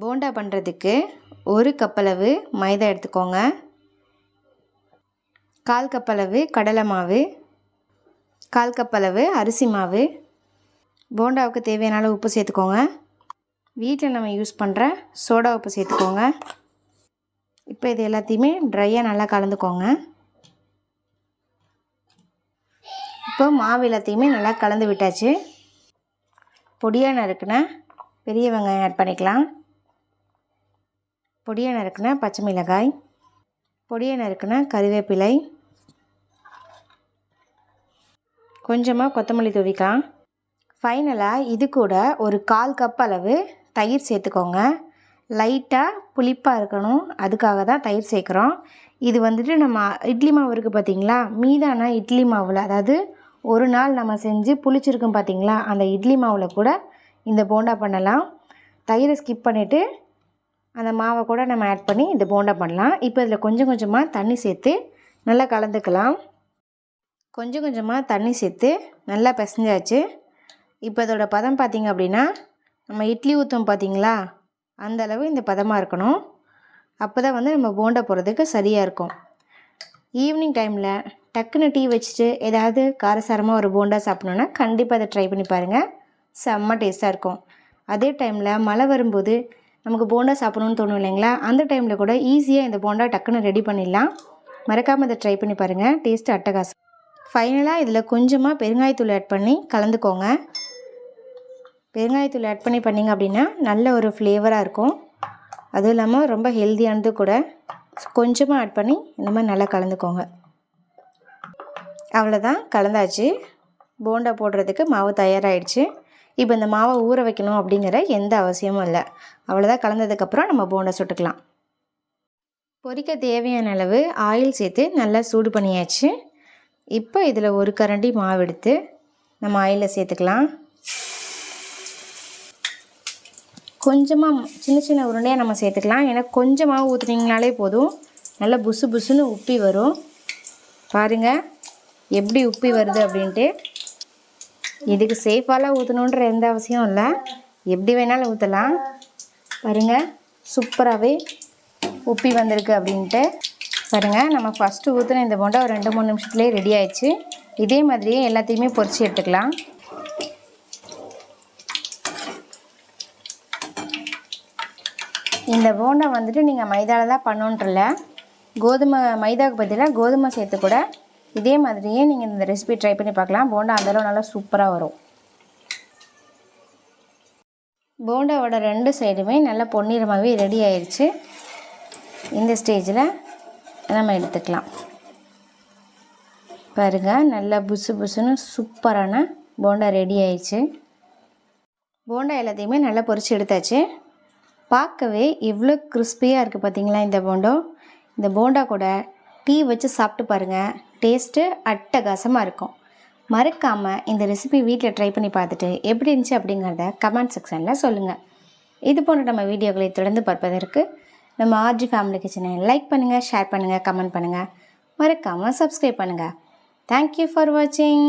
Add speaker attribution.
Speaker 1: போண்டா பண்ணுறதுக்கு ஒரு கப்பளவு மைதா எடுத்துக்கோங்க. கால் கப்பளவு கடலை மாவு கால் கப்பளவு அரிசி மாவு. போண்டாவுக்கு தேவையான அளவு உப்பு சேர்த்துக்கோங்க. வீட்டில் நம்ம யூஸ் பண்ணுற சோடா உப்பு சேர்த்துக்கோங்க. இப்போ இது எல்லாத்தையுமே ட்ரையாக நல்லா கலந்துக்கோங்க. இப்போ மாவு எல்லாத்தையுமே நல்லா கலந்து விட்டாச்சு. பொடியாக நறுக்குன பெரிய வெங்காயம் ஆட் பண்ணிக்கலாம். பொடியை நறுக்குன பச்சை மிளகாய் பொடியை நறுக்குன கறிவேப்பிலை கொஞ்சமாக கொத்தமல்லி தூவிக்கலாம். ஃபைனலாக இது கூட ஒரு கால் கப் அளவு தயிர் சேர்த்துக்கோங்க. லைட்டாக புளிப்பாக இருக்கணும். அதுக்காக தான் தயிர் சேர்க்குறோம். இது வந்துட்டு நம்ம இட்லி மாவு இருக்குது பார்த்தீங்களா மீதான இட்லி மாவில் அதாவது ஒரு நாள் நம்ம செஞ்சு புளிச்சிருக்கோம் பார்த்தீங்களா அந்த இட்லி மாவில் கூட இந்த போண்டா பண்ணலாம். தயிரை ஸ்கிப் பண்ணிவிட்டு அந்த மாவை கூட நம்ம ஆட் பண்ணி இந்த போண்டா பண்ணலாம். இப்போ இதில் கொஞ்சம் கொஞ்சமாக தண்ணி சேர்த்து நல்லா கலந்துக்கலாம். கொஞ்சம் கொஞ்சமாக தண்ணி சேர்த்து நல்லா பிசைஞ்சாச்சு. இப்போ இதோட பதம் பார்த்திங்க அப்படின்னா நம்ம இட்லி ஊற்றும் பார்த்திங்களா அந்த அளவு இந்த பதமாக இருக்கணும். அப்போ தான் வந்து நம்ம போண்டா போடுறதுக்கு சரியாக இருக்கும். ஈவினிங் டைமில் டக்குன்னு டீ வச்சுட்டு ஏதாவது காரசாரமாக ஒரு போண்டா சாப்பிட்ணுன்னா கண்டிப்பாக அதை ட்ரை பண்ணி பாருங்கள் செம்ம டேஸ்ட்டாக இருக்கும். அதே டைமில் மழை வரும்போது நமக்கு போண்டா சாப்பிடணும்னு தோணும் இல்லைங்களா? அந்த டைமில் கூட ஈஸியாக இந்த போண்டா டக்குன்னு ரெடி பண்ணிடலாம். மறக்காமல் இதை ட்ரை பண்ணி பாருங்கள் டேஸ்ட்டு அட்டகாசம். ஃபைனலாக இதில் கொஞ்சமாக பெருங்காயத்தூள் ஆட் பண்ணி கலந்துக்கோங்க. பெருங்காயத்தூள் ஆட் பண்ணி பண்ணிங்க அப்படின்னா நல்ல ஒரு ஃப்ளேவராக இருக்கும். அதுவும் இல்லாமல் ரொம்ப ஹெல்த்தியானது கூட கொஞ்சமாக ஆட் பண்ணி இந்த மாதிரி நல்லா கலந்துக்கோங்க. அவ்வளோதான் கலந்தாச்சு. போண்டா போடுறதுக்கு மாவு தயாராகிடுச்சு இப்போ இந்த மாவை ஊற வைக்கணும் அப்படிங்கிற எந்த அவசியமும் இல்லை. அவ்வளோதான் கலந்ததுக்கப்புறம் நம்ம போண்டா சுட்டுக்கலாம். பொரிக்க தேவையான அளவு ஆயில் சேர்த்து நல்லா சூடு பண்ணியாச்சு. இப்போ இதில் ஒரு கரண்டி மாவு எடுத்து நம்ம ஆயிலில் சேர்த்துக்கலாம். கொஞ்சமாக சின்ன சின்ன உருண்டையாக நம்ம சேர்த்துக்கலாம். ஏன்னா கொஞ்சமாக ஊற்றுனீங்கனாலே போதும். நல்லா புசு புசுன்னு உப்பி வரும். பாருங்கள் எப்படி உப்பி வருது அப்படின்ட்டு. இதுக்கு சேஃபாலாம் ஊற்றணுன்ற எந்த அவசியம் இல்லை. எப்படி வேணாலும் ஊற்றலாம் பாருங்கள் சூப்பராகவே உப்பி வந்திருக்கு அப்படின்ட்டு. பாருங்கள் நம்ம ஃபஸ்ட்டு ஊற்றின இந்த போண்டா ஒரு ரெண்டு மூணு நிமிஷத்துலேயே ரெடி ஆயிடுச்சு. இதே மாதிரியே எல்லாத்தையுமே பொறிச்சு எடுத்துக்கலாம். இந்த போண்டா வந்துட்டு நீங்கள் மைதாவில் தான் பண்ணணுன்றல கோதுமை மைதாவுக்கு பதிலாக கோதுமை சேர்த்து கூட இதே மாதிரியே நீங்கள் இந்த ரெசிபி ட்ரை பண்ணி பார்க்கலாம். போண்டா அந்தளவு நல்லா சூப்பராக வரும். போண்டாவோட ரெண்டு சைடுமே நல்லா பொன்னிறமாகவே ரெடி ஆயிடுச்சு இந்த ஸ்டேஜில் நம்ம எடுத்துக்கலாம். பாருங்கள் நல்லா புசு புசுன்னு சூப்பரான போண்டா ரெடி ஆயிடுச்சு போண்டா எல்லாத்தையுமே நல்லா பொறிச்சு எடுத்தாச்சு. பார்க்கவே எவ்வளோ கிறிஸ்பியாக இருக்குது பார்த்தீங்களா இந்த போண்டோ? இந்த போண்டா கூட டீ வச்சு சாப்பிட்டு பாருங்கள் டேஸ்ட்டு அட்டகாசமாக இருக்கும். மறக்காமல் இந்த ரெசிபி வீட்டில் ட்ரை பண்ணி பார்த்துட்டு எப்படி இருந்துச்சு அப்படிங்கிறத கமெண்ட் செக்ஷனில் சொல்லுங்கள் இது போன்ற நம்ம வீடியோக்களை தொடர்ந்து பார்ப்பதற்கு நம்ம ஆர்ஜி ஃபேமிலி கிச்சனை லைக் பண்ணுங்கள் ஷேர் பண்ணுங்கள் கமெண்ட் பண்ணுங்கள் மறக்காமல் சப்ஸ்கிரைப் பண்ணுங்கள் தேங்க்யூ ஃபார் வாட்சிங்